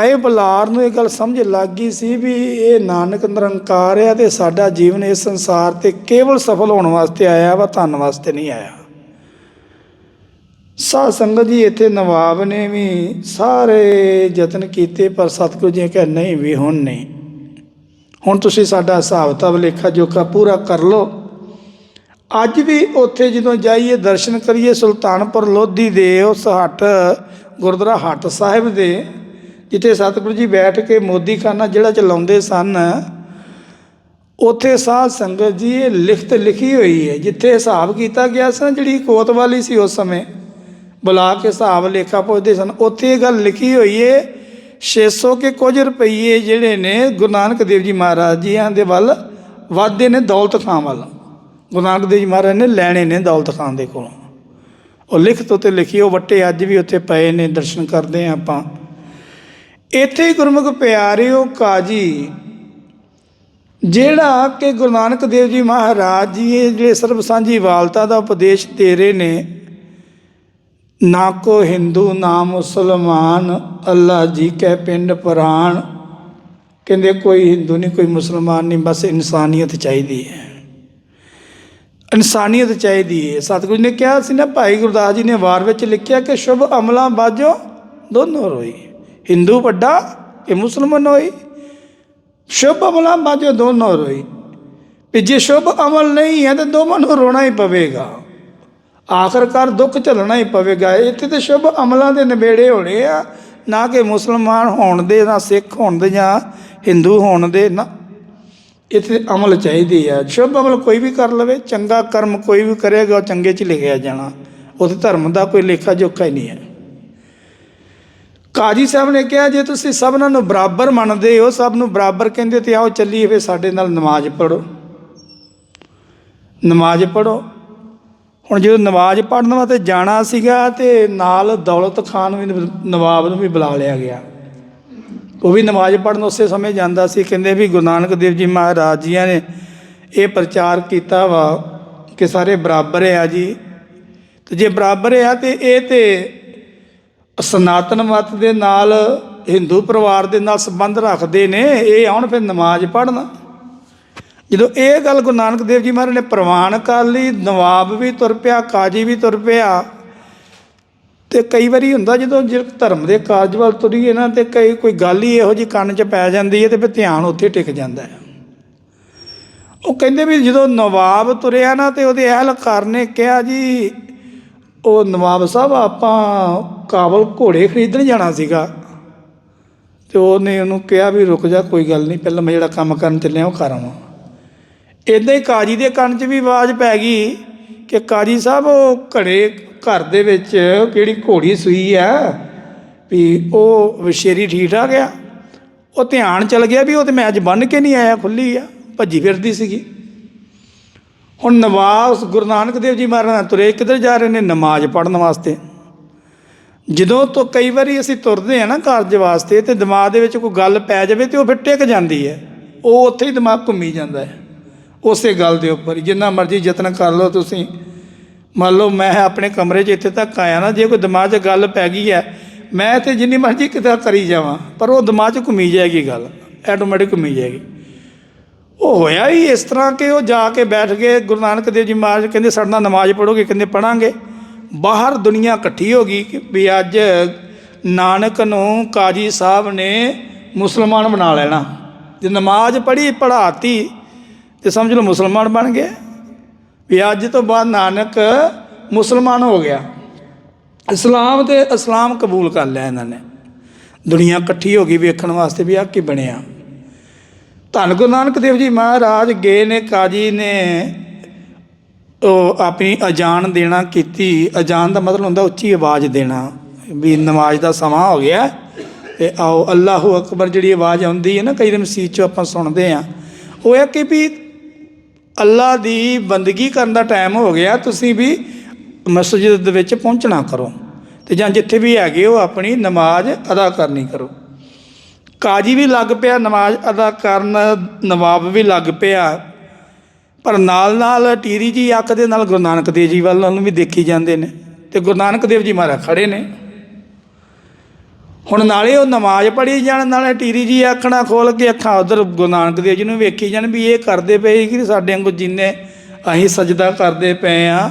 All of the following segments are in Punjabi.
ਰਾਏ ਬਲਾਰ ਨੂੰ ਇਹ ਗੱਲ ਸਮਝ ਲੱਗ ਗਈ ਸੀ ਵੀ ਇਹ ਨਾਨਕ ਨਿਰੰਕਾਰ ਆ ਤੇ ਸਾਡਾ ਜੀਵਨ ਇਸ ਸੰਸਾਰ ਤੇ ਕੇਵਲ ਸਫਲ ਹੋਣ ਵਾਸਤੇ ਆਇਆ ਵਾ, ਧਨ ਵਾਸਤੇ ਨਹੀਂ ਆਇਆ। ਸਾਧ ਸੰਗਤ ਜੀ, ਇੱਥੇ ਨਵਾਬ ਨੇ ਵੀ ਸਾਰੇ ਯਤਨ ਕੀਤੇ, ਪਰ ਸਤਿਗੁਰੂ ਜੀ ਕਹੇ, ਨਹੀਂ ਵੀ, ਹੁਣ ਨਹੀਂ। ਹੁਣ ਤੁਸੀਂ ਸਾਡਾ ਹਿਸਾਬ ਕਿਤਾਬ ਲੇਖਾ, ਜੋਖਾ ਪੂਰਾ ਕਰ ਲਓ। ਅੱਜ ਵੀ ਉੱਥੇ ਜਦੋਂ ਜਾਈਏ, ਦਰਸ਼ਨ ਕਰੀਏ, ਸੁਲਤਾਨਪੁਰ ਲੋਧੀ ਦੇ ਉਸ ਹੱਟ, ਗੁਰਦੁਆਰਾ ਹੱਟ ਸਾਹਿਬ ਦੇ ਜਿੱਥੇ ਸਤਿਗੁਰੂ ਜੀ ਬੈਠ ਕੇ ਮੋਦੀਖਾਨਾ ਜਿਹੜਾ ਚਲਾਉਂਦੇ ਸਨ, ਉੱਥੇ ਸਾਧ ਸੰਗਤ ਜੀ ਇਹ ਲਿਖਤ ਲਿਖੀ ਹੋਈ ਹੈ। ਜਿੱਥੇ ਹਿਸਾਬ ਕੀਤਾ ਗਿਆ ਸੀ ਨਾ, ਜਿਹੜੀ ਕੋਤਵਾਲੀ ਸੀ ਉਸ ਸਮੇਂ, ਬੁਲਾ ਕੇ ਹਿਸਾਬ ਲੇਖਾ ਪੁੱਛਦੇ ਸਨ, ਉੱਥੇ ਇਹ ਗੱਲ ਲਿਖੀ ਹੋਈ ਹੈ 600 ਕੇ ਕੁਝ ਰੁਪਈਏ ਜਿਹੜੇ ਨੇ ਗੁਰੂ ਨਾਨਕ ਦੇਵ ਜੀ ਮਹਾਰਾਜ ਜੀਆਂ ਦੇ ਵੱਲ ਵਾਧੇ ਨੇ ਦੌਲਤ ਖਾਂ ਵੱਲ। ਗੁਰੂ ਨਾਨਕ ਦੇਵ ਜੀ ਮਹਾਰਾਜ ਨੇ ਲੈਣੇ ਨੇ ਦੌਲਤ ਖਾਂ ਦੇ ਕੋਲੋਂ। ਉਹ ਲਿਖਤ ਉੱਤੇ ਲਿਖੀ, ਉਹ ਵੱਟੇ ਅੱਜ ਵੀ ਉੱਥੇ ਪਏ ਨੇ, ਦਰਸ਼ਨ ਕਰਦੇ ਹਾਂ ਆਪਾਂ। ਇੱਥੇ ਹੀ ਗੁਰਮੁਖ ਪਿਆਰਿਓ ਕਾਜੀ, ਜਿਹੜਾ ਕਿ ਗੁਰੂ ਨਾਨਕ ਦੇਵ ਜੀ ਮਹਾਰਾਜ ਜੀ ਇਹ ਜਿਹੜੇ ਸਰਬ ਸਾਂਝੀ ਵਾਲਤਾ ਦਾ ਉਪਦੇਸ਼ ਦੇ ਰਹੇ ਨੇ, ਨਾ ਕੋ ਹਿੰਦੂ, ਨਾ ਮੁਸਲਮਾਨ, ਅੱਲਾ ਜੀ ਕੈ ਪਿੰਡ ਪ੍ਰਾਣ। ਕਹਿੰਦੇ ਕੋਈ ਹਿੰਦੂ ਨਹੀਂ, ਕੋਈ ਮੁਸਲਮਾਨ ਨਹੀਂ, ਬਸ ਇਨਸਾਨੀਅਤ ਚਾਹੀਦੀ ਹੈ। ਇਨਸਾਨੀਅਤ ਚਾਹੀਦੀ ਹੈ। ਸਤਿਗੁਰੂ ਜੀ ਨੇ ਕਿਹਾ ਸੀ ਨਾ, ਭਾਈ ਗੁਰਦਾਸ ਜੀ ਨੇ ਵਾਰ ਵਿੱਚ ਲਿਖਿਆ ਕਿ ਸ਼ੁਭ ਅਮਲਾਂ ਬਾਝੋ ਦੋਨੋਂ ਰੋਈ। ਹਿੰਦੂ ਵੱਡਾ ਕਿ ਮੁਸਲਮਾਨ ਹੋਈ? ਸ਼ੁਭ ਅਮਲਾਂ ਬਾਝੋ ਦੋਨੋਂ ਰੋਈ। ਵੀ ਜੇ ਸ਼ੁਭ ਅਮਲ ਨਹੀਂ ਹੈ ਤਾਂ ਦੋਵਾਂ ਨੂੰ ਰੋਣਾ ਹੀ ਪਵੇਗਾ। ਆਖਰਕਾਰ ਦੁੱਖ ਝੱਲਣਾ ਹੀ ਪਵੇਗਾ। ਇੱਥੇ ਤੇ ਸ਼ੁਭ ਅਮਲਾਂ ਦੇ ਨਿਬੇੜੇ ਹੋਣੇ ਆ। ਨਾ ਕਿ ਮੁਸਲਮਾਨ ਹੋਣ ਦੇ, ਨਾ ਸਿੱਖ ਹੋਣ ਦੇ ਜਾਂ ਹਿੰਦੂ ਹੋਣ ਦੇ, ਨਾ ਇੱਥੇ ਅਮਲ ਚਾਹੀਦੀ ਆ। ਸ਼ੁਭ ਅਮਲ ਕੋਈ ਵੀ ਕਰ ਲਵੇ, ਚੰਗਾ ਕਰਮ ਕੋਈ ਵੀ ਕਰੇਗਾ, ਉਹ ਚੰਗੇ 'ਚ ਲਿਖਿਆ ਜਾਣਾ। ਉਹਦੇ ਧਰਮ ਦਾ ਕੋਈ ਲੇਖਾ ਜੋਖਾ ਹੀ ਨਹੀਂ ਹੈ। ਕਾਜੀ ਸਾਹਿਬ ਨੇ ਕਿਹਾ, ਜੇ ਤੁਸੀਂ ਸਭਨਾਂ ਨੂੰ ਬਰਾਬਰ ਮੰਨਦੇ ਹੋ ਸਭ ਨੂੰ ਬਰਾਬਰ ਕਹਿੰਦੇ ਤੇ ਆਓ ਚੱਲੀਏ ਫੇ ਸਾਡੇ ਨਾਲ ਨਮਾਜ਼ ਪੜੋ ਨਮਾਜ਼ ਪੜੋ ਹੁਣ ਜਦੋਂ ਨਮਾਜ਼ ਪੜਨ ਵਾਸਤੇ ਜਾਣਾ ਸੀਗਾ ਤੇ ਨਾਲ ਦੌਲਤ ਖਾਨ ਵੀ ਨਵਾਬ ਨੂੰ ਵੀ ਬੁਲਾ ਲਿਆ ਗਿਆ। ਉਹ ਵੀ ਨਮਾਜ਼ ਪੜਨ ਉਸੇ ਸਮੇਂ ਜਾਂਦਾ ਸੀ। ਕਹਿੰਦੇ ਵੀ ਗੁਰੂ ਨਾਨਕ ਦੇਵ ਜੀ ਮਹਾਰਾਜ ਜੀਆਂ ਨੇ ਇਹ ਪ੍ਰਚਾਰ ਕੀਤਾ ਵਾ ਕਿ ਸਾਰੇ ਬਰਾਬਰ ਆ ਜੀ। ਤੇ ਜੇ ਬਰਾਬਰ ਆ ਤੇ ਇਹ ਤੇ ਸਨਾਤਨ ਮਤ ਦੇ ਨਾਲ, ਹਿੰਦੂ ਪਰਿਵਾਰ ਦੇ ਨਾਲ ਸੰਬੰਧ ਰੱਖਦੇ ਨੇ, ਇਹ ਆਉਣ ਫਿਰ ਨਮਾਜ਼ ਪੜ੍ਹਨਾ। ਜਦੋਂ ਇਹ ਗੱਲ ਗੁਰੂ ਨਾਨਕ ਦੇਵ ਜੀ ਮਹਾਰਾਜ ਨੇ ਪ੍ਰਵਾਨ ਕਰ ਲਈ, ਨਵਾਬ ਵੀ ਤੁਰ ਪਿਆ, ਕਾਜੀ ਵੀ ਤੁਰ ਪਿਆ। ਤੇ ਕਈ ਵਾਰੀ ਹੁੰਦਾ ਜਦੋਂ ਜੇ ਧਰਮ ਦੇ ਕਾਰਜ ਵੱਲ ਤੁਰੀਏ ਨਾ, ਤੇ ਕਈ ਕੋਈ ਗੱਲ ਹੀ ਇਹੋ ਜੀ ਕੰਨ 'ਚ ਪੈ ਜਾਂਦੀ ਹੈ ਤੇ ਫਿਰ ਧਿਆਨ ਉੱਥੇ ਟਿਕ ਜਾਂਦਾ ਹੈ। ਉਹ ਕਹਿੰਦੇ ਵੀ ਜਦੋਂ ਨਵਾਬ ਤੁਰਿਆ ਨਾ ਤੇ ਉਹਦੇ ਅਹਿਲਕਾਰ ਨੇ ਕਿਹਾ ਜੀ ਉਹ ਨਵਾਬ ਸਾਹਿਬ, ਆਪਾਂ ਕਾਬਲ ਘੋੜੇ ਖਰੀਦਣ ਜਾਣਾ ਸੀਗਾ। ਤੇ ਉਹਨੇ ਉਹਨੂੰ ਕਿਹਾ ਵੀ ਰੁਕ ਜਾ, ਕੋਈ ਗੱਲ ਨਹੀਂ, ਪਹਿਲਾਂ ਮੈਂ ਜਿਹੜਾ ਕੰਮ ਕਰਨ ਚੱਲਿਆ, ਉਹ ਕਰ ਆਵਾਂ। ਇਦਾਂ ਹੀ ਕਾਜੀ ਦੇ ਕੰਨ 'ਚ ਵੀ ਆਵਾਜ਼ ਪੈ ਗਈ ਕਿ ਕਾਜੀ ਸਾਹਿਬ, ਉਹ ਘੜੇ ਘਰ ਦੇ ਵਿੱਚ ਕਿਹੜੀ ਘੋੜੀ ਸੂਈ ਆ, ਵੀ ਉਹ ਵਿਸ਼ੇਰੀ ਠੀਕ ਠਾਕ ਆ। ਉਹ ਧਿਆਨ ਚਲ ਗਿਆ ਵੀ ਉਹ ਤੇ ਮੈਂ ਅੱਜ ਬੰਨ ਕੇ ਨਹੀਂ ਆਇਆ ਖੁੱਲੀ ਆ, ਭੱਜੀ ਫਿਰਦੀ ਸੀਗੀ। ਹੁਣ ਨਵਾਜ਼ ਗੁਰੂ ਨਾਨਕ ਦੇਵ ਜੀ ਮਹਾਰਾਜ ਤੁਰੇ, ਕਿੱਧਰ ਜਾ ਰਹੇ ਨੇ? ਨਮਾਜ਼ ਪੜਨ ਵਾਸਤੇ। ਜਦੋਂ ਤੋਂ ਕਈ ਵਾਰੀ ਅਸੀਂ ਤੁਰਦੇ ਆ ਨਾ ਕਾਰਜ ਵਾਸਤੇ ਤੇ ਦਿਮਾਗ ਦੇ ਵਿੱਚ ਕੋਈ ਗੱਲ ਪੈ ਜਾਵੇ ਤੇ ਉਹ ਫਿਰ ਟਿਕ ਜਾਂਦੀ ਹੈ। ਉਹ ਉੱਥੇ ਹੀ ਦਿਮਾਗ ਘੁੰਮੀ ਜਾਂਦਾ ਹੈ। ਉਸੇ ਗੱਲ ਦੇ ਉੱਪਰ ਜਿੰਨਾ ਮਰਜ਼ੀ ਯਤਨ ਕਰ ਲਓ ਤੁਸੀਂ। ਮੰਨ ਲਓ ਮੈਂ ਆਪਣੇ ਕਮਰੇ 'ਚ ਇੱਥੇ ਤੱਕ ਆਇਆ ਨਾ, ਜੇ ਕੋਈ ਦਿਮਾਗ 'ਚ ਗੱਲ ਪੈ ਗਈ ਹੈ, ਮੈਂ ਇੱਥੇ ਜਿੰਨੀ ਮਰਜ਼ੀ ਕਿਤੇ ਕਰੀ ਜਾਵਾਂ, ਪਰ ਉਹ ਦਿਮਾਗ 'ਚ ਘੁੰਮੀ ਜਾਏਗੀ ਗੱਲ। ਆਟੋਮੈਟਿਕ ਘੁੰਮੀ ਜਾਏਗੀ। ਉਹ ਹੋਇਆ ਹੀ ਇਸ ਤਰ੍ਹਾਂ ਕਿ ਉਹ ਜਾ ਕੇ ਬੈਠ ਗਏ। ਗੁਰੂ ਨਾਨਕ ਦੇਵ ਜੀ ਮਹਾਰਾਜ ਕਹਿੰਦੇ, ਸਾਡੇ ਨਾਲ ਨਮਾਜ਼ ਪੜੋਗੇ ਕਹਿੰਦੇ ਪੜਾਂਗੇ ਬਾਹਰ ਦੁਨੀਆ ਇਕੱਠੀ ਹੋ ਗਈ ਕਿ ਵੀ ਅੱਜ ਨਾਨਕ ਨੂੰ ਕਾਜੀ ਸਾਹਿਬ ਨੇ ਮੁਸਲਮਾਨ ਬਣਾ ਲੈਣਾ। ਜੇ ਨਮਾਜ਼ ਪੜ੍ਹੀ, ਪੜ੍ਹਾਤੀ, ਤੇ ਸਮਝ ਲਓ ਮੁਸਲਮਾਨ ਬਣ ਗਏ ਵੀ ਅੱਜ ਤੋਂ ਬਾਅਦ ਨਾਨਕ ਮੁਸਲਮਾਨ ਹੋ ਗਿਆ। ਇਸਲਾਮ ਤੇ ਇਸਲਾਮ ਕਬੂਲ ਕਰ ਲਿਆ ਇਹਨਾਂ ਨੇ। ਦੁਨੀਆ ਇਕੱਠੀ ਹੋ ਗਈ ਵੇਖਣ ਵਾਸਤੇ ਵੀ ਆ ਕੀ ਬਣਿਆ। ਧੰਨ ਗੁਰੂ ਨਾਨਕ ਦੇਵ ਜੀ ਮਹਾਰਾਜ ਗਏ ਨੇ ਕਾਜੀ ਨੇ ਉਹ ਆਪਣੀ ਅਜਾਨ ਦੇਣਾ ਕੀਤੀ। ਅਜਾਨ ਦਾ ਮਤਲਬ ਹੁੰਦਾ ਉੱਚੀ ਆਵਾਜ਼ ਦੇਣਾ, ਵੀ ਨਮਾਜ਼ ਦਾ ਸਮਾਂ ਹੋ ਗਿਆ ਤੇ ਆਓ ਅੱਲਾਹੂ ਅਕਬਰ ਜਿਹੜੀ ਆਵਾਜ਼ ਆਉਂਦੀ ਹੈ ਨਾ, ਕਈ ਦਿਨ ਮਸੀਤ 'ਚੋਂ ਆਪਾਂ ਸੁਣਦੇ ਆ ਉਹ ਹੈ ਕਿ ਵੀ ਅੱਲਾ ਦੀ ਬੰਦਗੀ ਕਰਨ ਦਾ ਟਾਈਮ ਹੋ ਗਿਆ, ਤੁਸੀਂ ਵੀ ਮਸਜਿਦ ਦੇ ਵਿੱਚ ਪਹੁੰਚਣਾ ਕਰੋ ਤੇ ਜਾਂ ਜਿੱਥੇ ਵੀ ਹੈਗੇ ਹੋ, ਆਪਣੀ ਨਮਾਜ਼ ਅਦਾ ਕਰਨੀ ਕਰੋ। ਕਾਜੀ ਵੀ ਲੱਗ ਪਿਆ ਨਮਾਜ਼ ਅਦਾ ਕਰਨ ਨਵਾਬ ਵੀ ਲੱਗ ਪਿਆ। ਪਰ ਨਾਲ ਨਾਲ ਟੀਰੀ ਜੀ ਅੱਖ ਦੇ ਨਾਲ ਗੁਰੂ ਨਾਨਕ ਦੇਵ ਜੀ ਵੱਲ ਨੂੰ ਵੀ ਦੇਖੀ ਜਾਂਦੇ ਨੇ ਤੇ ਗੁਰੂ ਨਾਨਕ ਦੇਵ ਜੀ ਮਹਾਰਾਜ ਖੜੇ ਨੇ। ਹੁਣ ਨਾਲੇ ਉਹ ਨਮਾਜ਼ ਪੜ੍ਹੀ ਜਾਣ, ਨਾਲੇ ਟੀਰੀ ਜੀ ਆਖਣਾ ਖੋਲ ਕੇ ਅੱਖਾਂ ਉਧਰ ਗੁਰੂ ਨਾਨਕ ਦੇਵ ਜੀ ਨੂੰ ਵੇਖੀ ਜਾਣ ਵੀ ਇਹ ਕਰਦੇ ਪਏ ਕਿ ਸਾਡੇ ਵਾਂਗੂ ਜਿੰਨੇ ਅਸੀਂ ਸਜਦਾ ਕਰਦੇ ਪਏ ਆ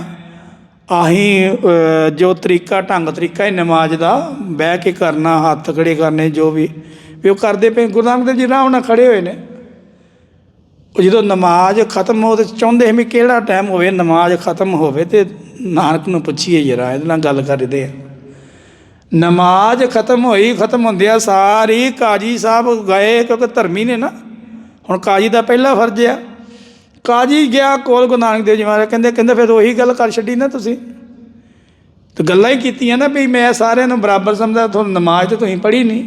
ਆਹੀਂ ਜੋ ਤਰੀਕਾ, ਢੰਗ ਤਰੀਕਾ ਹੈ ਨਮਾਜ਼ ਦਾ ਬਹਿ ਕੇ ਕਰਨਾ, ਹੱਥ ਖੜੇ ਕਰਨੇ, ਜੋ ਵੀ ਵੀ ਉਹ ਕਰਦੇ ਪਏ ਗੁਰੂ ਨਾਨਕ ਦੇਵ ਜੀ ਰਾਹ ਨਾਲ ਖੜੇ ਹੋਏ ਨੇ। ਉਹ ਜਦੋਂ ਨਮਾਜ਼ ਖਤਮ ਹੋ ਤੇ ਚਾਹੁੰਦੇ ਸੀ ਵੀ ਕਿਹੜਾ ਟਾਈਮ ਹੋਵੇ, ਨਮਾਜ਼ ਖਤਮ ਹੋਵੇ ਤੇ ਨਾਨਕ ਨੂੰ ਪੁੱਛੀਏ ਜਰਾ, ਇਹਦੇ ਨਾਲ ਗੱਲ ਕਰਦੇ ਆ। ਨਮਾਜ਼ ਖਤਮ ਹੋਈ, ਖਤਮ ਹੁੰਦਿਆ ਸਾਰੀ, ਕਾਜੀ ਸਾਹਿਬ ਗਏ, ਕਿਉਂਕਿ ਧਰਮੀ ਨੇ ਨਾ, ਹੁਣ ਕਾਜੀ ਦਾ ਪਹਿਲਾ ਫਰਜ਼ ਆ। ਕਾਜੀ ਗਿਆ ਕੋਲ ਗੁਰੂ ਨਾਨਕ ਦੇਵ ਜੀ ਮਹਾਰਾਜ, ਕਹਿੰਦੇ ਕਹਿੰਦੇ ਫਿਰ ਉਹੀ ਗੱਲ ਕਰ ਛੱਡੀ ਨਾ ਤੁਸੀਂ। ਤੇ ਗੱਲਾਂ ਹੀ ਕੀਤੀਆਂ ਨਾ ਵੀ ਮੈਂ ਸਾਰਿਆਂ ਨੂੰ ਬਰਾਬਰ ਸਮਝਦਾ, ਤੁਹਾਨੂੰ ਨਮਾਜ਼ ਤੇ ਤੁਸੀਂ ਪੜ੍ਹੀ ਨਹੀਂ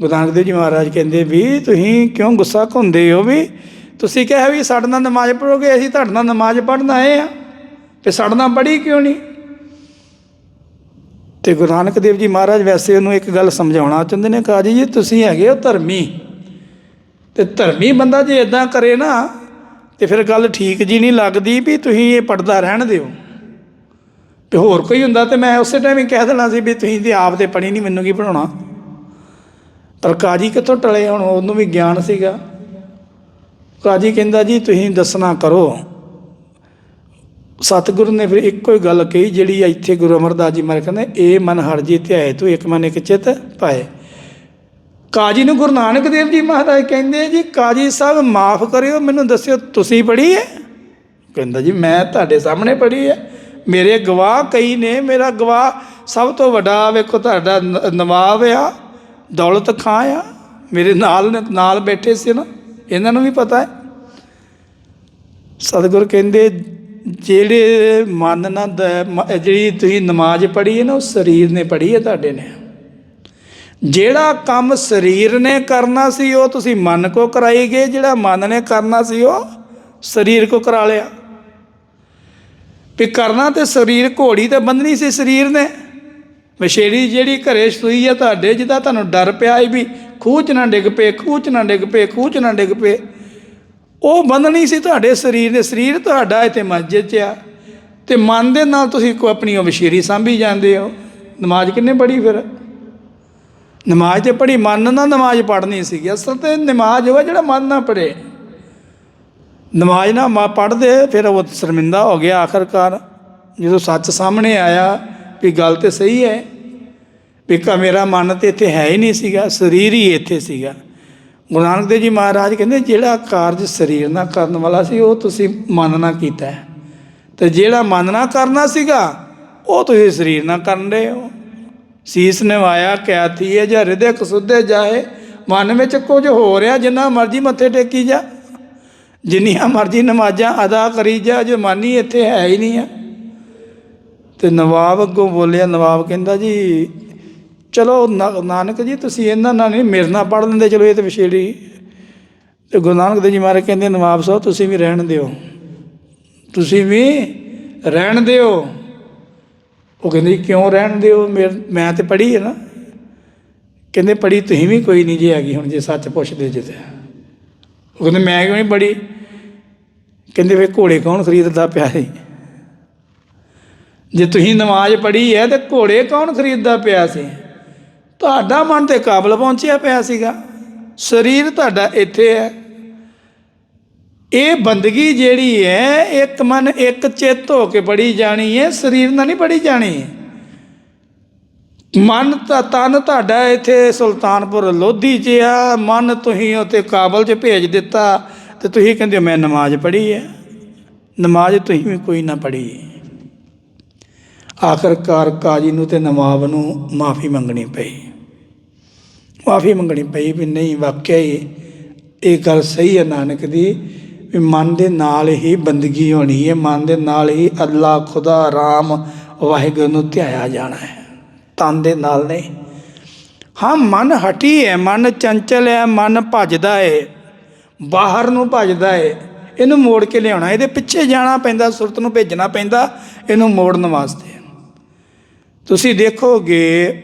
ਗੁਰੂ ਨਾਨਕ ਦੇਵ ਜੀ ਮਹਾਰਾਜ ਕਹਿੰਦੇ ਵੀ ਤੁਸੀਂ ਕਿਉਂ ਗੁੱਸਾ ਘੁੰਦੇ ਹੋ ਵੀ? ਤੁਸੀਂ ਕਿਹਾ ਵੀ ਸਾਡੇ ਨਾਲ ਨਮਾਜ਼ ਪੜ੍ਹੋਗੇ, ਅਸੀਂ ਤੁਹਾਡੇ ਨਾਲ ਨਮਾਜ਼ ਪੜ੍ਹਨ ਆਏ ਆ ਤੇ ਸਾਡੇ ਨਾਲ ਪੜ੍ਹੀ ਕਿਉਂ ਨਹੀਂ? ਤੇ ਗੁਰੂ ਨਾਨਕ ਦੇਵ ਜੀ ਮਹਾਰਾਜ ਵੈਸੇ ਉਹਨੂੰ ਇੱਕ ਗੱਲ ਸਮਝਾਉਣਾ ਚਾਹੁੰਦੇ ਨੇ, ਕਾਜੀ ਜੀ, ਤੁਸੀਂ ਹੈਗੇ ਹੋ ਧਰਮੀ। ਤੇ ਧਰਮੀ ਬੰਦਾ ਜੇ ਇਦਾਂ ਕਰੇ ਨਾ, ਤੇ ਫਿਰ ਗੱਲ ਠੀਕ ਜੀ ਨਹੀਂ ਲੱਗਦੀ ਵੀ ਤੁਸੀਂ ਇਹ ਪੜਦਾ ਰਹਿਣ ਦਿਓ। ਤੇ ਹੋਰ ਕੋਈ ਹੁੰਦਾ ਤੇ ਮੈਂ ਉਸੇ ਟਾਈਮ ਹੀ ਕਹਿ ਦੇਣਾ ਸੀ ਵੀ ਤੁਸੀਂ ਤੇ ਆਪ ਤੇ ਪੜੀ ਨਹੀਂ, ਮੈਨੂੰ ਕੀ ਪੜਾਉਣਾ ਪਰ ਕਾਜੀ ਕਿੱਥੋਂ ਟਲੇ? ਹੁਣ ਉਹਨੂੰ ਵੀ ਗਿਆਨ ਸੀਗਾ। ਕਾਜੀ ਕਹਿੰਦਾ, ਜੀ, ਤੁਸੀਂ ਦੱਸਣਾ ਕਰੋ। ਸਤਿਗੁਰੂ ਨੇ ਫਿਰ ਇੱਕੋ ਹੀ ਗੱਲ ਕਹੀ, ਜਿਹੜੀ ਇੱਥੇ ਗੁਰੂ ਅਮਰਦਾਸ ਜੀ ਮਹਾਰਾਜ ਕਹਿੰਦੇ, ਇਹ ਮਨ ਹਰ ਜੀ ਧਿਆਏ, ਤੂੰ ਇੱਕ ਮਨ ਇੱਕ ਚਿਤ ਪਾਏ। ਕਾਜੀ ਨੂੰ ਗੁਰੂ ਨਾਨਕ ਦੇਵ ਜੀ ਮਹਾਰਾਜ ਕਹਿੰਦੇ, ਜੀ, ਕਾਜੀ ਸਾਹਿਬ, ਮਾਫ ਕਰਿਓ, ਮੈਨੂੰ ਦੱਸਿਓ, ਤੁਸੀਂ ਪੜ੍ਹੀ ਹੈ ਕਹਿੰਦਾ, ਜੀ, ਮੈਂ ਤੁਹਾਡੇ ਸਾਹਮਣੇ ਪੜ੍ਹੀ ਹੈ ਮੇਰੇ ਗਵਾਹ ਕਈ ਨੇ, ਮੇਰਾ ਗਵਾਹ ਸਭ ਤੋਂ ਵੱਡਾ ਵੇਖੋ, ਤੁਹਾਡਾ ਨ- ਨਵਾਬ ਆ। ਦੌਲਤ ਖਾਂ ਆ। ਮੇਰੇ ਨਾਲ ਨੇ- ਨਾਲ ਬੈਠੇ ਸੀ ਨਾ, ਇਹਨਾਂ ਨੂੰ ਵੀ ਪਤਾ ਹੈ। ਸਤਿਗੁਰ ਕਹਿੰਦੇ, ਜਿਹੜੇ ਮਨ ਨਾਲ ਦ- ਜਿਹੜੀ ਤੁਸੀਂ ਨਮਾਜ਼ ਪੜ੍ਹੀ ਹੈ ਨਾ, ਉਹ ਸਰੀਰ ਨੇ ਪੜ੍ਹੀ ਹੈ ਤੁਹਾਡੇ ਨੇ। ਜਿਹੜਾ ਕੰਮ ਸਰੀਰ ਨੇ ਕਰਨਾ ਸੀ, ਉਹ ਤੁਸੀਂ ਮਨ ਕੋ ਕਰਾਈ ਗਏ, ਜਿਹੜਾ ਮਨ ਨੇ ਕਰਨਾ ਸੀ, ਉਹ ਸਰੀਰ ਕੋ ਕਰਾ ਲਿਆ। ਵੀ ਕਰਨਾ ਤੇ ਸਰੀਰ ਘੋੜੀ ਤੇ ਬੰਨਣੀ ਸੀ ਸਰੀਰ ਨੇ। ਮਸ਼ੇਰੀ ਜਿਹੜੀ ਘਰੇ ਸੂਈ ਆ ਤੁਹਾਡੇ, ਜਿਹਦਾ ਤੁਹਾਨੂੰ ਡਰ ਪਿਆ ਸੀ ਵੀ ਖੂਹ 'ਚ ਨਾ ਡਿੱਗ ਪਏ, ਖੂਹ 'ਚ ਨਾ ਡਿੱਗ ਪਏ, ਖੂਹ 'ਚ ਨਾ ਡਿੱਗ ਪਏ, ਉਹ ਬੰਨਣੀ ਸੀ ਤੁਹਾਡੇ ਸਰੀਰ ਦੇ, ਸਰੀਰ ਤੁਹਾਡਾ ਇੱਥੇ ਮਸਜਿਦ 'ਚ ਆ। ਤੇ ਮਨ ਦੇ ਨਾਲ ਤੁਸੀਂ ਕੋ ਆਪਣੀ ਉਹ ਮਸ਼ੇਰੀ ਸਾਂਭੀ ਜਾਂਦੇ ਹੋ। ਨਮਾਜ਼ ਕਿੰਨੇ ਪੜ੍ਹੀ ਫਿਰ? ਨਮਾਜ਼ ਤੇ ਪੜ੍ਹੀ, ਮਨ ਨਾਲ ਨਮਾਜ਼ ਪੜ੍ਹਨੀ ਸੀਗੀ। ਅਸਲ ਤੇ ਨਮਾਜ਼ ਉਹ ਜਿਹੜਾ ਮਨ ਨਾਲ ਪੜ੍ਹੇ। ਨਮਾਜ਼ ਨਾ ਮਾ, ਪੜ੍ਹਦੇ, ਫਿਰ ਉਹ ਸ਼ਰਮਿੰਦਾ ਹੋ ਗਿਆ ਆਖਰਕਾਰ। ਜਦੋਂ ਸੱਚ ਸਾਹਮਣੇ ਆਇਆ ਵੀ ਗੱਲ ਤੇ ਸਹੀ ਹੈ ਵੀ ਕਾ ਮੇਰਾ ਮਨ ਤੇ ਇੱਥੇ ਹੈ ਹੀ ਨਹੀਂ ਸੀਗਾ, ਸਰੀਰ ਹੀ ਇੱਥੇ ਸੀਗਾ। ਗੁਰੂ ਨਾਨਕ ਦੇਵ ਜੀ ਮਹਾਰਾਜ ਕਹਿੰਦੇ, ਜਿਹੜਾ ਕਾਰਜ ਸਰੀਰ ਨਾਲ ਕਰਨ ਵਾਲਾ ਸੀ, ਉਹ ਤੁਸੀਂ ਮਨ ਨਾਲ ਕੀਤਾ ਹੈ। ਤੇ ਜਿਹੜਾ ਮਨ ਨਾਲ ਕਰਨਾ ਸੀਗਾ, ਉਹ ਤੁਸੀਂ ਸਰੀਰ ਨਾਲ ਕਰਨ ਰਹੇ ਹੋ। ਸੀਸ ਨਿਵਾਇਆ ਕਿਆਤੀ ਹੈ ਜਾਂ ਹਿਰਦੇ ਕਸੁੱਧੇ ਜਾਏ, ਮਨ ਵਿੱਚ ਕੁਝ ਹੋ ਰਿਹਾ, ਜਿੰਨਾ ਮਰਜ਼ੀ ਮੱਥੇ ਟੇਕੀ ਜਾ। ਜਿੰਨੀਆਂ ਮਰਜ਼ੀ ਨਮਾਜ਼ਾਂ ਅਦਾ ਕਰੀ ਜਾ ਜੋ ਮਨ ਹੀ ਇੱਥੇ ਹੈ ਹੀ ਨਹੀਂ ਆ। ਤੇ ਨਵਾਬ ਅੱਗੋਂ ਬੋਲਿਆ, ਨਵਾਬ ਕਹਿੰਦਾ ਜੀ, ਚਲੋ ਨਾ- ਨਾਨਕ ਜੀ, ਤੁਸੀਂ ਇਹਨਾਂ ਨਾਲ ਨਹੀਂ, ਮੇਰੇ ਨਾਲ ਪੜ੍ਹ ਲੈਂਦੇ, ਚਲੋ ਇਹ ਤੇ ਵਿਸ਼ੇੜੀ ਤੇ ਗੁਰੂ ਨਾਨਕ ਦੇਵ ਜੀ ਮਹਾਰਾਜ ਕਹਿੰਦੇ, ਨਵਾਬ ਸਾਹਿਬ, ਤੁਸੀਂ ਵੀ ਰਹਿਣ ਦਿਓ। ਤੁਸੀਂ ਵੀ ਰਹਿਣ ਦਿਓ। ਉਹ ਕਹਿੰਦੇ ਜੀ ਕਿਉਂ ਰਹਿਣ ਦਿਓ? ਮੇਰ- ਮੈਂ ਤੇ ਪੜ੍ਹੀ ਹੈ ਨਾ। ਕਹਿੰਦੇ, ਪੜ੍ਹੀ ਤੁਸੀਂ ਵੀ ਕੋਈ ਨਹੀਂ ਜੇ ਹੈਗੀ ਹੁਣ ਜੇ ਸੱਚ ਪੁੱਛਦੇ ਜੇ ਤੇ। ਉਹ ਕਹਿੰਦੇ, ਮੈਂ ਕਿਉਂ ਨਹੀਂ ਪੜ੍ਹੀ? ਕਹਿੰਦੇ ਵੇ ਘੋੜੇ ਕੌਣ ਖਰੀਦਦਾ ਪਿਆ ਸੀ? ਜੇ ਤੁਸੀਂ ਨਮਾਜ਼ ਪੜ੍ਹੀ ਹੈ ਤੇ ਘੋੜੇ ਕੌਣ ਖਰੀਦਦਾ ਪਿਆ ਸੀ? ਤੁਹਾਡਾ ਮਨ ਤੇ ਕਾਬਲ ਪਹੁੰਚਿਆ ਪਿਆ ਸੀਗਾ। ਸਰੀਰ ਤੁਹਾਡਾ ਇੱਥੇ ਹੈ। ਇਹ ਬੰਦਗੀ ਜਿਹੜੀ ਹੈ ਇੱਕ ਮਨ ਇੱਕ ਚਿੱਤ ਹੋ ਕੇ ਪੜੀ ਜਾਣੀ ਹੈ ਸਰੀਰ ਨਾਲ ਨਹੀਂ ਪੜੀ ਜਾਣੀ। ਮਨ ਤਾਂ ਤਨ ਤੁਹਾਡਾ ਇੱਥੇ ਸੁਲਤਾਨਪੁਰ ਲੋਧੀ 'ਚ ਆ। ਮਨ ਤੁਸੀਂ ਉੱਥੇ ਕਾਬਲ 'ਚ ਭੇਜ ਦਿੱਤਾ ਤੇ ਤੁਸੀਂ ਕਹਿੰਦੇ ਹੋ, ਮੈਂ ਨਮਾਜ਼ ਪੜ੍ਹੀ ਹੈ। ਨਮਾਜ਼ ਤੁਸੀਂ ਵੀ ਕੋਈ ਨਾ ਪੜ੍ਹੀ ਆਖਰਕਾਰ ਕਾਜੀ ਨੂੰ ਤੇ ਨਵਾਬ ਨੂੰ ਮਾਫੀ ਮੰਗਣੀ ਪਈ। ਮਾਫੀ ਮੰਗਣੀ ਪਈ ਵੀ ਨਹੀਂ, ਵਾਕਿਆ ਹੀ ਇਹ ਗੱਲ ਸਹੀ ਹੈ ਨਾਨਕ ਦੀ ਵੀ ਮਨ ਦੇ ਨਾਲ ਹੀ ਬੰਦਗੀ ਹੋਣੀ ਹੈ, ਮਨ ਦੇ ਨਾਲ ਹੀ ਅੱਲਾ, ਖੁਦਾ, ਰਾਮ, ਵਾਹਿਗੁਰੂ ਨੂੰ ਧਿਆਇਆ ਜਾਣਾ ਹੈ। ਤਨ ਦੇ ਨਾਲ ਨਹੀਂ। ਹਾਂ, ਮਨ ਹਟੀ ਹੈ, ਮਨ ਚੰਚਲ ਹੈ, ਮਨ ਭੱਜਦਾ ਹੈ, ਬਾਹਰ ਨੂੰ ਭੱਜਦਾ ਹੈ, ਇਹਨੂੰ ਮੋੜ ਕੇ ਲਿਆਉਣਾ, ਇਹਦੇ ਪਿੱਛੇ ਜਾਣਾ ਪੈਂਦਾ, ਸੁਰਤ ਨੂੰ ਭੇਜਣਾ ਪੈਂਦਾ, ਇਹਨੂੰ ਮੋੜਨ ਵਾਸਤੇ। ਤੁਸੀਂ ਦੇਖੋਗੇ,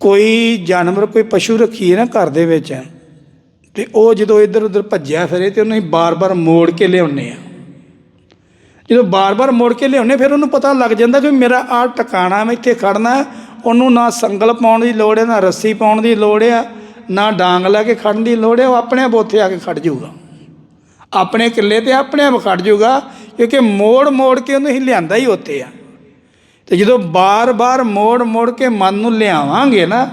ਕੋਈ ਜਾਨਵਰ, ਕੋਈ ਪਸ਼ੂ ਰੱਖੀਏ ਨਾ ਘਰ ਦੇ ਵਿੱਚ, ਤੇ ਉਹ ਜਦੋਂ ਇੱਧਰ ਉੱਧਰ ਭੱਜਿਆ ਫਿਰੇ ਤੇ ਉਹਨੂੰ ਬਾਰ-ਬਾਰ ਮੋੜ ਕੇ ਲਿਆਉਂਦੇ ਆ ਜਦੋਂ ਬਾਰ-ਬਾਰ ਮੋੜ ਕੇ ਲਿਆਉਂਦੇ, ਫਿਰ ਉਹਨੂੰ ਪਤਾ ਲੱਗ ਜਾਂਦਾ ਕਿ ਮੇਰਾ ਆਹ ਟਿਕਾਣਾ ਮੈਂ ਇੱਥੇ ਖੜਨਾ ਉਹਨੂੰ ਨਾ ਸੰਗਲ ਪਾਉਣ ਦੀ ਲੋੜ ਹੈ, ਨਾ ਰੱਸੀ ਪਾਉਣ ਦੀ ਲੋੜ ਆ ਨਾ ਡਾਂਗ ਲੈ ਕੇ ਖੜਨ ਦੀ ਲੋੜ ਹੈ, ਉਹ ਆਪਣੇ ਆਪ ਉੱਥੇ ਆ ਕੇ ਖੜ ਜਾਊਗਾ। ਆਪਣੇ ਕਿੱਲੇ ਤੇ ਆਪਣੇ ਆਪ ਖੜ ਜਾਊਗਾ, ਕਿਉਂਕਿ ਮੋੜ ਮੋੜ ਕੇ ਉਹਨੂੰ ਹੀ ਲਿਆਂਦਾ ਹੀ ਉੱਥੇ ਆ। ਤੇ ਜਦੋਂ ਬਾਰ-ਬਾਰ ਮੋੜ-ਮੋੜ ਕੇ ਮਨ ਨੂੰ ਲਿਆਵਾਂਗੇ ਨਾ,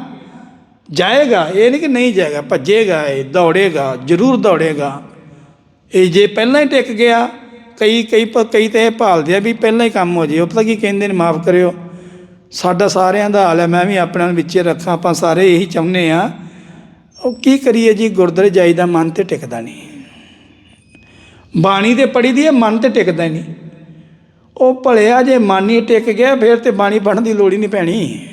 ਜਾਏਗਾ। ਇਹ ਨਹੀਂ ਕਿ ਨਹੀਂ ਜਾਏਗਾ, ਭੱਜੇਗਾ ਇਹ, ਦੌੜੇਗਾ, ਜ਼ਰੂਰ ਦੌੜੇਗਾ। ਇਹ ਜੇ ਪਹਿਲਾਂ ਹੀ ਟਿਕ ਗਿਆ, ਕਈ ਕਈ ਕਈ ਤੇ ਇਹ ਭਾਲਦੇ ਆ ਵੀ ਪਹਿਲਾਂ ਹੀ ਕੰਮ ਹੋ ਜੇ। ਉਹ ਪਤਾ ਕੀ ਕਹਿੰਦੇ ਨੇ, ਮਾਫ ਕਰਿਓ। ਸਾਡਾ ਸਾਰਿਆਂ ਦਾ ਹਾਲ ਹੈ, ਮੈਂ ਵੀ ਆਪਣੇ ਨਾਲ ਵਿੱਚੇ ਰੱਖਾਂ, ਆਪਾਂ ਸਾਰੇ ਇਹੀ ਚਾਹੁੰਦੇ ਆ ਉਹ ਕੀ ਕਰੀਏ ਜੀ, ਗੁਰਦੁਆਰੇ ਜਾਈ ਦਾ ਮਨ ਤੇ ਟਿਕਦਾ ਨਹੀਂ। ਬਾਣੀ ਤੇ ਪੜੀ ਦੀ ਹੈ, ਮਨ ਤੇ ਟਿਕਦਾ ਨਹੀਂ। ਉਹ ਭਲਿਆ ਜੇ ਮਨ ਹੀ ਟਿਕ ਗਿਆ, ਫਿਰ ਤੇ ਬਾਣੀ ਪੜ੍ਹਨ ਦੀ ਲੋੜ ਹੀ ਨਹੀਂ ਪੈਣੀ।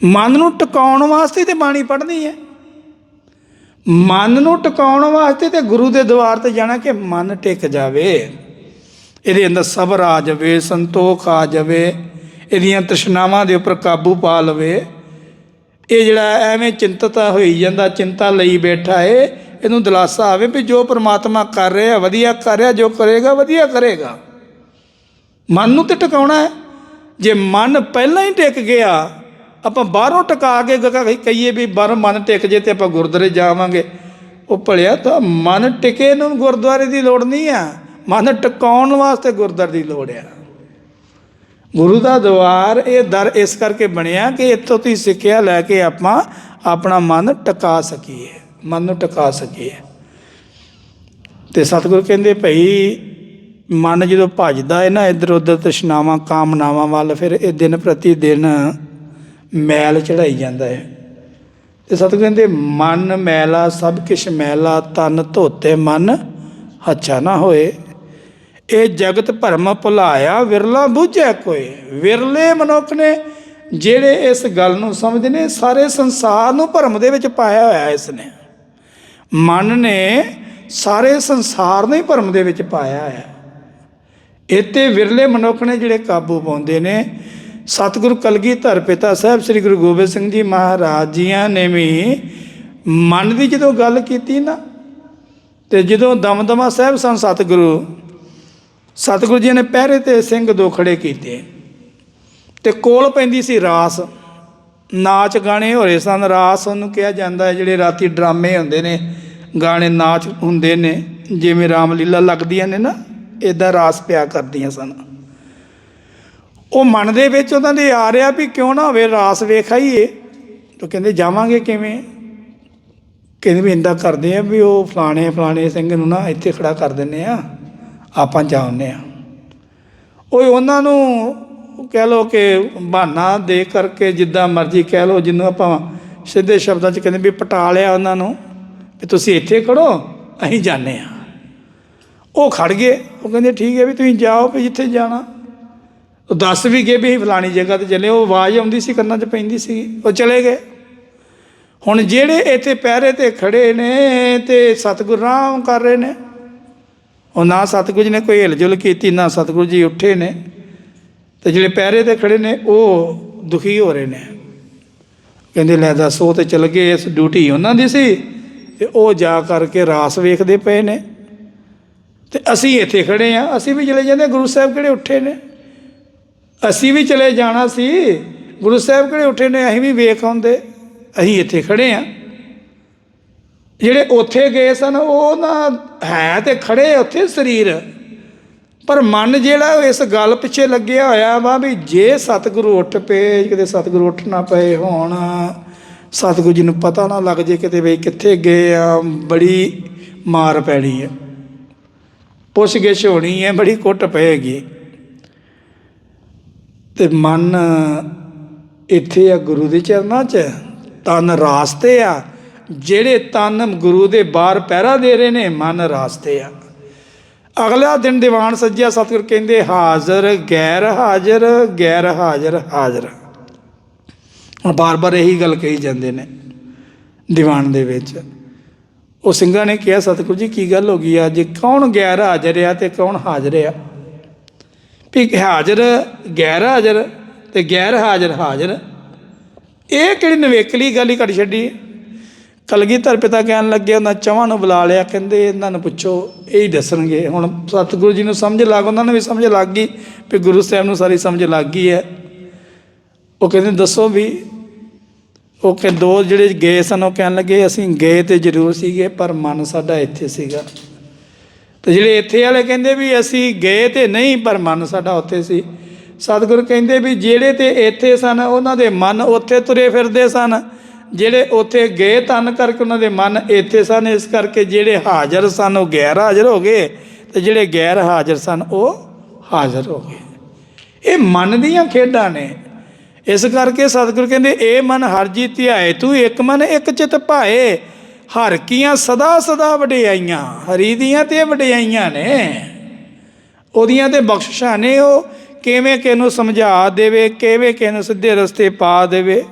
ਮਨ ਨੂੰ ਟਿਕਾਉਣ ਵਾਸਤੇ ਤੇ ਬਾਣੀ ਪੜ੍ਹਨੀ ਹੈ। ਮਨ ਨੂੰ ਟਿਕਾਉਣ ਵਾਸਤੇ ਤੇ ਗੁਰੂ ਦੇ ਦਵਾਰ ਤੇ ਜਾਣਾ ਕਿ ਮਨ ਟਿਕ ਜਾਵੇ। ਇਹਦੇ ਅੰਦਰ ਸਬਰ ਆ ਜਾਵੇ ਸੰਤੋਖ ਆ ਜਾਵੇ, ਇਹਦੀਆਂ ਤਸ਼ਨਾਵਾਂ ਦੇ ਉੱਪਰ ਕਾਬੂ ਪਾ ਲਵੇ। ਇਹ ਜਿਹੜਾ ਐਵੇਂ ਚਿੰਤਤਾ ਹੋਈ ਜਾਂਦਾ, ਚਿੰਤਾ ਲਈ ਬੈਠਾ ਏ, ਇਹਨੂੰ ਦਿਲਾਸਾ ਆਵੇ ਵੀ ਜੋ ਪ੍ਰਮਾਤਮਾ ਕਰ ਰਿਹਾ, ਵਧੀਆ ਕਰ ਰਿਹਾ, ਜੋ ਕਰੇਗਾ, ਵਧੀਆ ਕਰੇਗਾ। ਮਨ ਨੂੰ ਤੇ ਟਿਕਾਉਣਾ ਹੈ। ਜੇ ਮਨ ਪਹਿਲਾਂ ਹੀ ਟਿਕ ਗਿਆ, ਆਪਾਂ ਬਾਹਰੋਂ ਟਿਕਾ ਕੇ ਗ- ਕਹੀਏ ਵੀ ਬਾਹਰੋਂ ਮਨ ਟਿਕ ਜੇ ਤੇ ਆਪਾਂ ਗੁਰਦੁਆਰੇ ਜਾਵਾਂਗੇ। ਉਹ ਭਲਿਆ ਤਾਂ ਮਨ ਟਿਕੇ ਨੂੰ ਗੁਰਦੁਆਰੇ ਦੀ ਲੋੜ ਨਹੀਂ ਆ। ਮਨ ਟਿਕਾਉਣ ਵਾਸਤੇ ਗੁਰਦੁਆਰੇ ਦੀ ਲੋੜ ਆ। ਗੁਰੂ ਦਾ ਦਵਾਰ ਇਹ ਦਰ ਇਸ ਕਰਕੇ ਬਣਿਆ ਕਿ ਇੱਥੋਂ ਦੀ ਸਿੱਖਿਆ ਲੈ ਕੇ ਆਪਾਂ ਆਪਣਾ ਮਨ ਟਿਕਾ ਸਕੀਏ। ਮਨ ਨੂੰ ਟਿਕਾ ਸਕੀਏ। ਤੇ ਸਤਿਗੁਰੂ ਕਹਿੰਦੇ ਭਈ ਮਨ ਜਦੋਂ ਭੱਜਦਾ ਹੈ ਨਾ ਇੱਧਰ ਉੱਧਰ ਤ੍ਰਿਸ਼ਨਾਵਾਂ ਕਾਮਨਾਵਾਂ ਵੱਲ, ਫਿਰ ਇਹ ਦਿਨ ਪ੍ਰਤੀ ਦਿਨ ਮੈਲ ਚੜਾਈ ਜਾਂਦਾ ਹੈ ਤੇ ਸਤਿਗੁਰੂ ਕਹਿੰਦੇ, ਮਨ ਮੈਲਾ, ਸਭ ਕਿਛ ਮੈਲਾ, ਤਨ ਧੋਤੇ ਮਨ, ਹੱਛਾ ਨਾ ਹੋਏ। ਇਹ ਜਗਤ ਭਰਮ ਭੁਲਾਇਆ, ਵਿਰਲਾ ਬੁੱਝੈ ਕੋਏ ਵਿਰਲੇ ਮਨੁੱਖ ਨੇ ਜਿਹੜੇ ਇਸ ਗੱਲ ਨੂੰ ਸਮਝਦੇ ਨੇ, ਸਾਰੇ ਸੰਸਾਰ ਨੂੰ ਭਰਮ ਦੇ ਵਿੱਚ ਪਾਇਆ ਹੋਇਆ ਇਸ ਨੇ। ਮਨ ਨੇ ਸਾਰੇ ਸੰਸਾਰ ਨੂੰ ਹੀ ਭਰਮ ਦੇ ਵਿੱਚ ਪਾਇਆ ਹੈ ਇਤੇ ਵਿਰਲੇ ਮਨੁੱਖ ਨੇ ਜਿਹੜੇ ਕਾਬੂ ਪਾਉਂਦੇ ਨੇ, ਸਤਿਗੁਰੂ ਕਲਗੀਧਰ ਪਿਤਾ ਸਾਹਿਬ ਸ੍ਰੀ ਗੁਰੂ ਗੋਬਿੰਦ ਸਿੰਘ ਜੀ ਮਹਾਰਾਜ ਜੀਆਂ ਨੇ ਵੀ ਮਨ ਦੀ ਜਦੋਂ ਗੱਲ ਕੀਤੀ ਨਾ, ਤੇ ਜਦੋਂ ਦਮਦਮਾ ਸਾਹਿਬ ਸਨ ਸਤਿਗੁਰੂ ਸਤਿਗੁਰੂ ਜੀ ਨੇ ਪਹਿਰੇ ਤੇ ਸਿੰਘ ਦੋ ਖੜੇ ਕੀਤੇ। ਤੇ ਕੋਲ ਪੈਂਦੀ ਸੀ ਰਾਸ, ਨਾਚ ਗਾਣੇ ਹੋ ਰਹੇ ਸਨ, ਰਾਸ ਉਹਨੂੰ ਕਿਹਾ ਜਾਂਦਾ ਹੈ, ਜਿਹੜੇ ਰਾਤੀ ਡਰਾਮੇ ਹੁੰਦੇ ਨੇ, ਗਾਣੇ ਨਾਚ ਹੁੰਦੇ ਨੇ, ਜਿਵੇਂ ਰਾਮਲੀਲਾ ਲੱਗਦੀਆਂ ਨੇ ਨਾ ਇਦਾਂ ਰਾਸ ਪਿਆ ਕਰਦੀਆਂ ਸਨ। ਉਹ ਮਨ ਦੇ ਵਿੱਚ ਉਹਨਾਂ ਦੇ ਆ ਰਿਹਾ ਵੀ ਕਿਉਂ ਨਾ ਹੋਵੇ, ਰਾਸ ਵੇਖਾਈਏ। ਤਾਂ ਕਹਿੰਦੇ, ਜਾਵਾਂਗੇ ਕਿਵੇਂ? ਕਹਿੰਦੇ ਵੀ ਇੰਦਾ ਕਰਦੇ ਆ ਵੀ ਉਹ ਫਲਾਣੇ ਫਲਾਣੇ ਸਿੰਘ ਨੂੰ ਨਾ ਇੱਥੇ ਖੜਾ ਕਰ ਦਿੰਨੇ ਆ, ਆਪਾਂ ਜਾਉਂਦੇ ਆ। ਉਹ ਉਹਨਾਂ ਨੂੰ ਕਹਿ ਲੋ ਕਿ ਬਹਾਨਾ ਦੇ ਕਰਕੇ ਜਿੱਦਾਂ ਮਰਜ਼ੀ ਕਹਿ ਲੋ ਜਿਹਨੂੰ ਆਪਾਂ ਸਿੱਧੇ ਸ਼ਬਦਾਂ 'ਚ ਕਹਿੰਦੇ ਵੀ ਪਟਾ ਲਿਆ ਉਹਨਾਂ ਨੂੰ, ਵੀ ਤੁਸੀਂ ਇੱਥੇ ਖੜੋ, ਅਸੀਂ ਜਾਂਦੇ ਆ। ਉਹ ਖੜ ਗਏ। ਉਹ ਕਹਿੰਦੇ, ਠੀਕ ਹੈ ਵੀ ਤੁਸੀਂ ਜਾਓ ਵੀ ਜਿੱਥੇ ਜਾਣਾ। ਉਹ ਦੱਸ ਵੀ ਗਏ ਵੀ ਅਸੀਂ ਫਲਾਣੀ ਜਗ੍ਹਾ ਤੇ ਚੱਲੇ। ਉਹ ਆਵਾਜ਼ ਆਉਂਦੀ ਸੀ, ਕੰਨਾਂ 'ਚ ਪੈਂਦੀ ਸੀ। ਉਹ ਚਲੇ ਗਏ। ਹੁਣ ਜਿਹੜੇ ਇੱਥੇ ਪਹਿਰੇ ਤੇ ਖੜੇ ਨੇ ਤੇ ਸਤਿਗੁਰ ਰਾਮ ਕਰ ਰਹੇ ਨੇ, ਉਹ ਨਾ ਸਤਿਗੁਰੂ ਜੀ ਨੇ ਕੋਈ ਹਿਲਜੁਲ ਕੀਤੀ, ਨਾ ਸਤਿਗੁਰੂ ਜੀ ਉੱਠੇ ਨੇ। ਤੇ ਜਿਹੜੇ ਪਹਿਰੇ ਤੇ ਖੜੇ ਨੇ, ਉਹ ਦੁਖੀ ਹੋ ਰਹੇ ਨੇ। ਕਹਿੰਦੇ, ਲੈ ਦੱਸ, ਉਹ ਤੇ ਚਲ ਗਏ। ਇਸ ਡਿਊਟੀ ਉਹਨਾਂ ਦੀ ਸੀ। ਤੇ ਉਹ ਜਾ ਕਰਕੇ ਰਾਸ ਵੇਖਦੇ ਪਏ ਨੇ। ਤੇ ਅਸੀਂ ਇੱਥੇ ਖੜੇ ਆ। ਅਸੀਂ ਵੀ ਚਲੇ ਜਾਂਦੇ ਗੁਰੂ ਸਾਹਿਬ ਕਿਹੜੇ ਉੱਠੇ ਨੇ? ਅਸੀਂ ਵੀ ਚਲੇ ਜਾਣਾ ਸੀ। ਗੁਰੂ ਸਾਹਿਬ ਕਿਹੜੇ ਉੱਠੇ ਨੇ? ਅਸੀਂ ਵੀ ਵੇਖ ਆਉਂਦੇ। ਅਸੀਂ ਇੱਥੇ ਖੜੇ ਆ। ਜਿਹੜੇ ਉੱਥੇ ਗਏ ਸਨ, ਉਹ ਨਾ ਹੈ ਤੇ ਖੜੇ ਉੱਥੇ ਸਰੀਰ। ਪਰ ਮਨ ਜਿਹੜਾ ਇਸ ਗੱਲ ਪਿੱਛੇ ਲੱਗਿਆ ਹੋਇਆ ਵਾ ਵੀ ਜੇ ਸਤਿਗੁਰੂ ਉੱਠ ਪਏ, ਕਿਤੇ ਸਤਿਗੁਰੂ ਉੱਠ ਨਾ ਪਏ ਹੋਣ, ਸਤਿਗੁਰੂ ਜੀ ਨੂੰ ਪਤਾ ਨਾ ਲੱਗ ਜੇ ਕਿਤੇ ਵੀ ਕਿੱਥੇ ਗਏ ਆ, ਬੜੀ ਮਾਰ ਪੈਣੀ ਹੈ ਪੁੱਛ ਗਿੱਛ ਹੋਣੀ ਹੈ, ਬੜੀ ਕੁੱਟ ਪਏਗੀ। ਤੇ ਮਨ ਇੱਥੇ ਆ ਗੁਰੂ ਦੇ ਚਰਨਾਂ 'ਚ, ਤਨ ਰਾਸਤੇ ਆ, ਜਿਹੜੇ ਤਨ ਗੁਰੂ ਦੇ ਬਾਹਰ ਪਹਿਰਾ ਦੇ ਰਹੇ ਨੇ, ਮਨ ਰਾਸਤੇ ਆ। ਅਗਲਾ ਦਿਨ ਦੀਵਾਨ ਸੱਜਿਆ, ਸਤਿਗੁਰ ਕਹਿੰਦੇ, ਹਾਜ਼ਰ, ਗੈਰ ਹਾਜ਼ਰ ਗੈਰ ਹਾਜ਼ਰ ਹਾਜ਼ਰ। ਹੁਣ ਬਾਰ-ਬਾਰ ਇਹੀ ਗੱਲ ਕਹੀ ਜਾਂਦੇ ਨੇ ਦੀਵਾਨ ਦੇ ਵਿੱਚ। ਉਹ ਸਿੰਘਾਂ ਨੇ ਕਿਹਾ, ਸਤਿਗੁਰੂ ਜੀ, ਕੀ ਗੱਲ ਹੋ ਗਈ ਅੱਜ ਕੌਣ ਗੈਰ ਹਾਜ਼ਰ ਆ ਤੇ ਕੌਣ ਹਾਜ਼ਰ ਆ? ਵੀ ਹਾਜ਼ਰ, ਗੈਰ ਹਾਜ਼ਰ ਤੇ ਗੈਰ ਹਾਜ਼ਰ ਹਾਜ਼ਰ। ਇਹ ਕਿਹੜੀ ਨਵੇਕਲੀ ਗੱਲ ਹੀ ਕੱਢ ਛੱਡੀ? ਕਲਗੀਧਰ ਪਿਤਾ ਕਹਿਣ ਲੱਗੇ, ਉਹਨਾਂ ਚਵਾਂ ਨੂੰ ਬੁਲਾ ਲਿਆ। ਕਹਿੰਦੇ, ਇਹਨਾਂ ਨੂੰ ਪੁੱਛੋ, ਇਹ ਹੀ ਦੱਸਣਗੇ। ਹੁਣ ਸਤਿਗੁਰੂ ਜੀ ਨੂੰ ਸਮਝ ਲੱਗ, ਉਹਨਾਂ ਨੂੰ ਵੀ ਸਮਝ ਲੱਗ ਗਈ ਵੀ ਗੁਰੂ ਸਾਹਿਬ ਨੂੰ ਸਾਰੀ ਸਮਝ ਲੱਗ ਗਈ ਹੈ। ਉਹ ਕਹਿੰਦੇ, ਦੱਸੋ ਵੀ ਉਹ ਕਿ ਦੋ ਜਿਹੜੇ ਗਏ ਸਨ, ਉਹ ਕਹਿਣ ਲੱਗੇ, ਅਸੀਂ ਗਏ ਤੇ ਜ਼ਰੂਰ ਸੀਗੇ, ਪਰ ਮਨ ਸਾਡਾ ਇੱਥੇ ਸੀਗਾ। ਤੇ ਜਿਹੜੇ ਇੱਥੇ ਵਾਲੇ ਕਹਿੰਦੇ ਵੀ ਅਸੀਂ ਗਏ ਤੇ ਨਹੀਂ, ਪਰ ਮਨ ਸਾਡਾ ਉੱਥੇ ਸੀ। ਸਤਿਗੁਰ ਕਹਿੰਦੇ ਵੀ ਜਿਹੜੇ ਤੇ ਇੱਥੇ ਸਨ, ਉਹਨਾਂ ਦੇ ਮਨ ਉੱਥੇ ਤੁਰੇ ਫਿਰਦੇ ਸਨ। ਜਿਹੜੇ ਉੱਥੇ ਗਏ ਤਨ ਕਰਕੇ ਉਹਨਾਂ ਦੇ ਮਨ ਇੱਥੇ ਸਨ, ਇਸ ਕਰਕੇ ਜਿਹੜੇ ਹਾਜ਼ਰ ਸਨ, ਉਹ ਗੈਰ ਹਾਜ਼ਰ ਹੋ ਗਏ। ਤੇ ਜਿਹੜੇ ਗੈਰ ਹਾਜ਼ਰ ਸਨ, ਉਹ ਹਾਜ਼ਰ ਹੋ ਗਏ। ਇਹ ਮਨ ਦੀਆਂ ਖੇਡਾਂ ਨੇ। ਇਸ ਕਰਕੇ ਸਤਿਗੁਰ ਕਹਿੰਦੇ, ਇਹ ਮਨ ਹਰ ਜੀ ਧਿਆਏ, ਤੂੰ ਇੱਕ ਮਨ ਇੱਕ ਚਿਤ ਭਾਏ। ਹਰ ਕੀਆਂ ਸਦਾ ਸਦਾ ਵਡਿਆਈਆਂ, ਹਰੀ ਦੀਆਂ ਤੇ ਵਡਿਆਈਆਂ ਨੇ। ਉਹਦੀਆਂ ਤੇ ਬਖਸ਼ਿਸ਼ਾਂ ਨੇ ਉਹ, ਕਿਵੇਂ ਕਿਸ ਨੂੰ ਸਮਝਾ ਦੇਵੇ, ਕਿਵੇਂ ਕਿਸ ਨੂੰ ਸਿੱਧੇ ਰਸਤੇ ਪਾ ਦੇਵੇ।